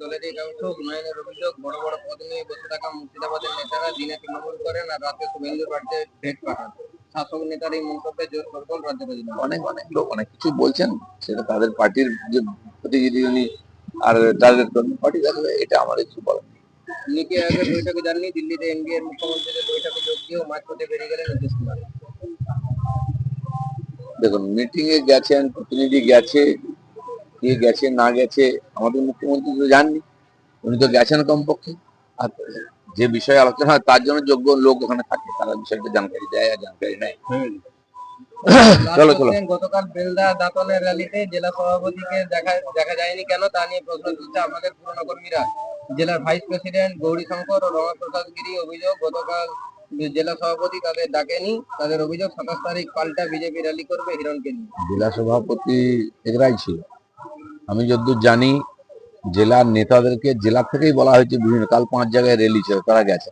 উন্নয়নের অভিযোগ বড় বড় পদ নিয়ে বসে থাকা মুর্শিদাবাদের নেতারা দিনে তৃণমূল করেন আর রাতে শুভেন্দুর বাড়িতে ভেট পাঠান। শাসক নেতার এই মন্তব্যে জোর সরগোল রাজ্য অনেক অনেক লোক অনেক কিছু বলছেন সেটা তাদের পার্টির যে প্রতিনিধি উনি আর টার্গেট করবেন পার্টি দেখবে এটা আমার কিছু বলার নেই। নীতি আয়োগের বৈঠকে যাননি? দিল্লিতে এনডিএর মুখ্যমন্ত্রীদের বৈঠকে যোগ দিয়েও মাঝপথে বেরিয়ে গেলেন নীতিশ কুমার। দেখুন মিটিং এ গেছেন প্রতিনিধি গেছে কে গেছে না গেছে আমাদের মুখ্যমন্ত্রী তো জাননি উনি তো গেছেন কমপক্ষে। আর যে বিষয়ে আলোচনা হয় তার জন্য যোগ্য লোক ওখানে থাকে তারা বিষয়টা জানকারি দেয় আর জানকারি নেয়। চলো, চলো। গতকাল বেলদা দাঁতনের র্যালিতে জেলা সভাপতিকে দেখা দেখা যায়নি কেন তা নিয়ে প্রশ্ন তুলছে আমাদের পুরনো কর্মীরা। জেলার ভাইস প্রেসিডেন্ট গৌরী শঙ্কর ও রমাপ্রসাদ গিরি অভিযোগ গতকাল জেলা সভাপতি তাদের ডাকেনি তাদের অভিযোগ সাতাশ তারিখ পাল্টা বিজেপি র্যালি করবে হিরণকে নিয়ে। জেলা সভাপতি এগরাই ছিল। আমি যতদূর জানি, জেলার নেতাদেরকে জেলা থেকেই বলা হয়েছে বিভিন্ন, কাল পাঁচ জায়গায় র্যালি ছিল, তারা গেছে।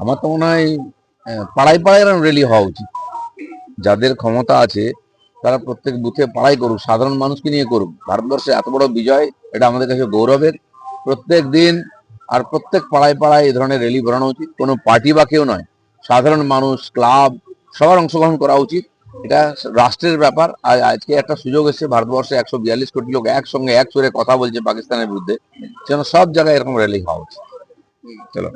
আমার তো মনে হয় পাড়ায় পাড়ায় এরকম র্যালি হওয়া উচিত। যাদের ক্ষমতা আছে, তারা প্রত্যেক বুথে পাড়াই করুক, সাধারণ মানুষকে নিয়ে করুক। ভারতবর্ষে এত বড় বিজয়, এটা আমাদের কাছে গৌরবের। প্রত্যেক দিন আর প্রত্যেক পাড়ায় পাড়ায় এই ধরনের র্যালি বেরোনো উচিত। কোনো পার্টি বা কেউ নয়, সাধারণ মানুষ ক্লাব সবার অংশগ্রহণ করা উচিত। এটা রাষ্ট্রের ব্যাপার। আর আজকে একটা সুযোগ এসেছে, ভারতবর্ষে একশো বিয়াল্লিশ কোটি লোক একসঙ্গে এক সুরে কথা বলছে পাকিস্তানের বিরুদ্ধে। যেন সব জায়গায় এরকম র্যালি হওয়া উচিত। চলো।